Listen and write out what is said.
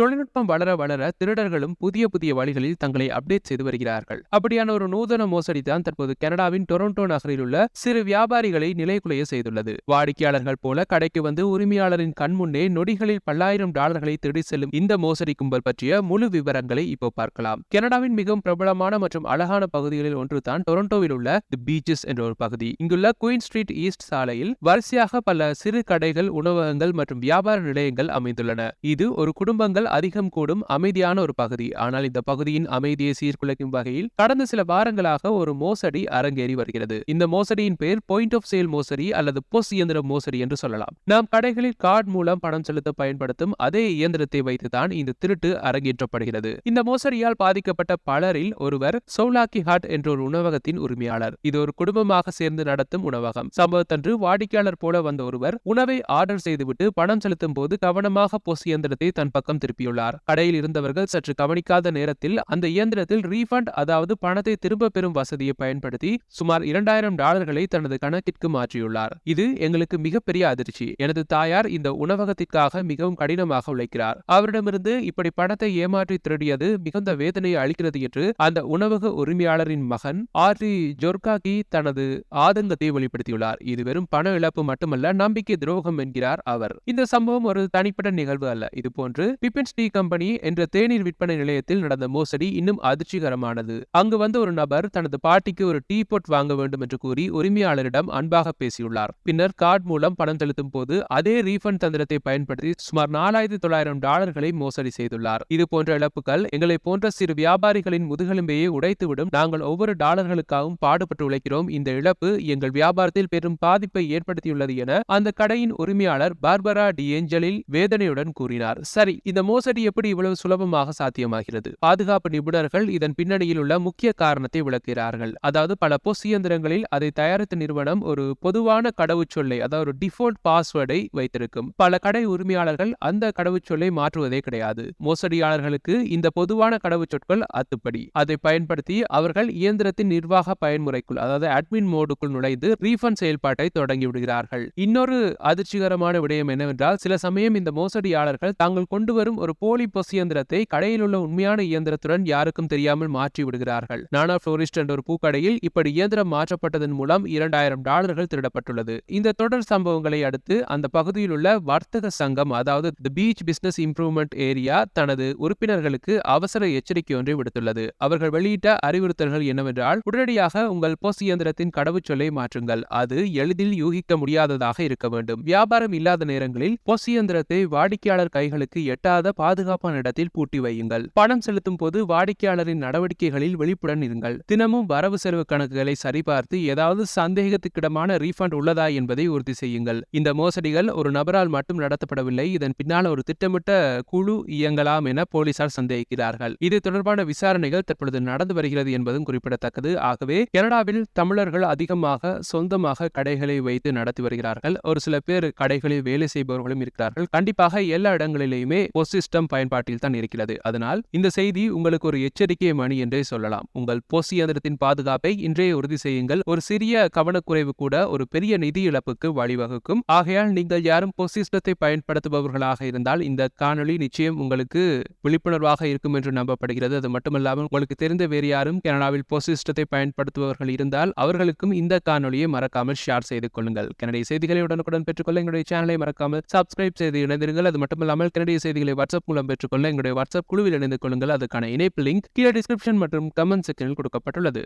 தொழில்நுட்பம் வளர வளர திருடர்களும் புதிய புதிய வழிகளில் தங்களை அப்டேட் செய்து வருகிறார்கள். அப்படியான ஒரு நூதன மோசடி தான் தற்போது கனடாவின் டொரண்டோ நகரில் உள்ள சிறு வியாபாரிகளை நிலைகுலைய செய்துள்ளது. வாடிக்கையாளர்கள் போல கடைக்கு வந்து உரிமையாளரின் கண் முன்னே நொடிகளில் பல்லாயிரம் டாலர்களை திருடி செல்லும் இந்த மோசடி கும்பல் பற்றிய முழு விவரங்களை இப்போ பார்க்கலாம். கனடாவின் மிகவும் பிரபலமான மற்றும் அழகான பகுதிகளில் ஒன்று தான் டொரண்டோவில் உள்ள தி பீச்சஸ் என்ற ஒரு பகுதி. இங்குள்ள குயின் ஸ்ட்ரீட் ஈஸ்ட் சாலையில் வரிசையாக பல சிறு கடைகள் உணவகங்கள் மற்றும் வியாபார நிலையங்கள் அமைந்துள்ளன. இது ஒரு குடும்பங்கள் அதிகம் கூடும் அமைதியான ஒரு பகுதி. ஆனால் இந்த பகுதியின் அமைதியை சீர்குலைக்கும் வகையில் கடந்த சில வாரங்களாக ஒரு மோசடி அரங்கேறி வருகிறது. இந்த மோசடியின் பெயர் பாயிண்ட் ஆஃப் சேல் மோசடி அல்லது பொஸ் இயந்திர மோசடி என்று சொல்லலாம். நாம் கடைகளில் கார்டு மூலம் பணம் செலுத்த பயன்படுத்தும் அதே இயந்திரத்தை வைத்துதான் இந்த திருட்டு அரங்கேற்றப்படுகிறது. இந்த மோசடியால் பாதிக்கப்பட்ட பலரில் ஒருவர் சோலாக்கி ஹாட் என்ற ஒரு உணவகத்தின் உரிமையாளர். இது ஒரு குடும்பமாக சேர்ந்து நடத்தும் உணவகம். சம்பவத்தன்று வாடிக்கையாளர் போல வந்த ஒருவர் உணவை ஆர்டர் செய்துவிட்டு பணம் செலுத்தும் போது கவனமாக பொஸ் இயந்திரத்தை தன் பக்கம் திருப்பி அனுப்பியுள்ளார். கடையில் இருந்தவர்கள் சற்று கவனிக்காத நேரத்தில் அந்த இயந்திரத்தில் ரீஃபண்ட் அதாவது பணத்தை திரும்ப பெறும் வசதியை பயன்படுத்தி சுமார் இரண்டாயிரம் டாலர்களை தனது கணக்கிற்கு மாற்றியுள்ளார். இது எங்களுக்கு மிகப்பெரிய அதிர்ச்சி. எனது தாயார் இந்த உணவகத்திற்காக மிகவும் கடினமாக உழைக்கிறார். அவரிடமிருந்து இப்படி பணத்தை ஏமாற்றி திருடியது மிகுந்த வேதனையை அளிக்கிறது என்று அந்த உணவக உரிமையாளரின் மகன் ஆர்டி ஜொர்காகி தனது ஆதங்கத்தை வெளிப்படுத்தியுள்ளார். இது வெறும் பண இழப்பு மட்டுமல்ல நம்பிக்கை துரோகம் என்கிறார் அவர். இந்த சம்பவம் ஒரு தனிப்பட்ட நிகழ்வு அல்ல. இது போன்று பிபின்ஸ் டீ கம்பெனி என்ற தேநீர் விற்பனை நிலையத்தில் நடந்த மோசடி இன்னும் அதிர்ச்சிகரமானது. அங்கு வந்த ஒரு நபர் தனது பாட்டிக்கு ஒரு டீ போட் வாங்க வேண்டும் என்று கூறி உரிமையாளரிடம் அன்பாக பேசியுள்ளார். பின்னர் கார்டு மூலம் பணம் செலுத்தும் போது அதே ரீஃபண்ட் தந்திரத்தை பயன்படுத்தி சுமார் நாலாயிரத்தி தொள்ளாயிரம் டாலர்களை மோசடி செய்துள்ளார். இது போன்ற இழப்புகள் எங்களை போன்ற சிறு வியாபாரிகளின் முதுகெலும்பையே உடைத்துவிடும். நாங்கள் ஒவ்வொரு டாலர்களுக்காகவும் பாடுபட்டு உழைக்கிறோம். இந்த இழப்பு எங்கள் வியாபாரத்தில் பெரும் பாதிப்பை ஏற்படுத்தியுள்ளது என அந்த கடையின் உரிமையாளர் பார்பரா டி ஏஞ்சலில் வேதனையுடன் கூறினார். சரி இந்த மோசடி எப்படி இவ்வளவு சுலபமாக சாத்தியமாகிறது? பாதுகாப்பு நிபுணர்கள் இதன் பின்னணியில் உள்ள முக்கிய காரணத்தை விளக்குகிறார்கள். அதாவது பல பொஸ் இயந்திரங்களில் அதை தயாரித்த நிறுவனம் ஒரு பொதுவான கடவுச்சொல்லை அதாவது ஒரு டிஃபால்ட் பாஸ்வேர்டை வைத்திருக்கும். பல கடை உரிமையாளர்கள் அந்த கடவுச்சொல்லை மாற்றுவதே கிடையாது. மோசடியாளர்களுக்கு இந்த பொதுவான கடவுச்சொற்கள் அத்துப்படி. அதை பயன்படுத்தி அவர்கள் இயந்திரத்தின் நிர்வாக பயன்முறைக்குள் அதாவது அட்மின் மோடுக்குள் நுழைந்து ரீஃபண்ட் செயல்பாட்டை தொடங்கி விடுகிறார்கள். இன்னொரு அதிர்ச்சிகரமான விடயம் என்னவென்றால் சில சமயம் இந்த மோசடியாளர்கள் தாங்கள் கொண்டு வரும் ஒரு போலி பொஸ் இயந்திரத்தை கடையில் உள்ள உண்மையான இயந்திரத்துடன் யாருக்கும் தெரியாமல் மாற்றி விடுகிறார்கள். நானா புளோரிஸ்ட் என்ற ஒரு பூக்கடையில் இப்படி இயந்திரம் மாற்றப்பட்டதன் மூலம் இரண்டாயிரம் டாலர்கள் திருடப்பட்டுள்ளது. இந்த தொடர் சம்பவங்களை அடுத்து அந்த பகுதியில் உள்ள வர்த்தக சங்கம் அதாவது the beach business improvement area தனது உறுப்பினர்களுக்கு அவசர எச்சரிக்கை ஒன்றை விடுத்துள்ளது. அவர்கள் வெளியிட்ட அறிவுறுத்தல்கள் என்னவென்றால் உடனடியாக உங்கள் பொஸ் இயந்திரத்தின் கடவுச்சொல்லை மாற்றுங்கள். அது எளிதில் யூகிக்க முடியாததாக இருக்க வேண்டும். வியாபாரம் இல்லாத நேரங்களில் பொஸ் இயந்திரத்தை வாடிக்கையாளர் கைகளுக்கு எட்டாத பாதுகாப்பான இடத்தில் பூட்டி வையுங்கள். பணம் செலுத்தும் போது வாடிக்கையாளரின் நடவடிக்கைகளில் விழிப்புடன் இருங்கள். தினமும் வரவு செலவு கணக்குகளை சரிபார்த்து ஏதாவது சந்தேகத்துக்கிடமான ரீஃபண்ட் உள்ளதா என்பதை உறுதி செய்யுங்கள். இந்த மோசடிகள் ஒரு நபரால் மட்டும் நடத்தப்படவில்லை இதன் பின்னால் ஒரு திட்டமிட்ட குழு இயங்கலாம் என போலீசார் சந்தேகிக்கிறார்கள். இது தொடர்பான விசாரணைகள் தற்பொழுது நடந்து வருகிறது என்பதும் குறிப்பிடத்தக்கது. ஆகவே கனடாவில் தமிழர்கள் அதிகமாக சொந்தமாக கடைகளை வைத்து நடத்தி வருகிறார்கள். ஒரு சில பேர் கடைகளில் வேலை செய்பவர்களும் இருக்கிறார்கள். கண்டிப்பாக எல்லா இடங்களிலேயுமே போஸ்ட் சிஸ்டம் பயன்பாட்டில் தான் இருக்கிறது. அதனால் இந்த செய்தி உங்களுக்கு ஒரு எச்சரிக்கை மணி என்றே சொல்லலாம். உங்கள் போசி இயந்திரத்தின் பாதுகாப்பை இன்றைய உறுதி செய்யுங்கள். ஒரு சிறிய கவனக்குறைவு கூட ஒரு பெரிய நிதி இழப்புக்கு வழிவகுக்கும். ஆகையால் நீங்கள் யாரும் பொஸ் சிஸ்டத்தை பயன்படுத்துபவர்களாக இருந்தால் இந்த காணொளி நிச்சயம் உங்களுக்கு விழிப்புணர்வாக இருக்கும் என்று நம்பப்படுகிறது. அது மட்டுமல்லாமல் உங்களுக்கு தெரிந்த வேறு யாரும் கனடாவில் பொசிஸ்டத்தை சிஸ்டத்தை பயன்படுத்துபவர்கள் இருந்தால் அவர்களுக்கும் இந்த காணொலியை மறக்காமல் ஷேர் செய்து கொள்ளுங்கள். கனடிய செய்திகளை உடனுக்குடன் பெற்றுக்கொள்ள எங்களுடைய சேனலை மறக்காமல் சப்ஸ்கிரைப் செய்து இணைந்திருங்கள். அது மட்டுமல்லாமல் கனடிய செய்திகளை வாட்ஸ்அப் மூலம் பெற்றுக்கொள்ள எங்களுடைய வாட்ஸ்அப் குழுவில் இணைந்து கொள்ளுங்கள். அதுக்கான இணைப்பு லிங்க் கீழே டிஸ்கிரிப்ஷன் மற்றும் கமெண்ட் செக்ஷனில் கொடுக்கப்பட்டுள்ளது.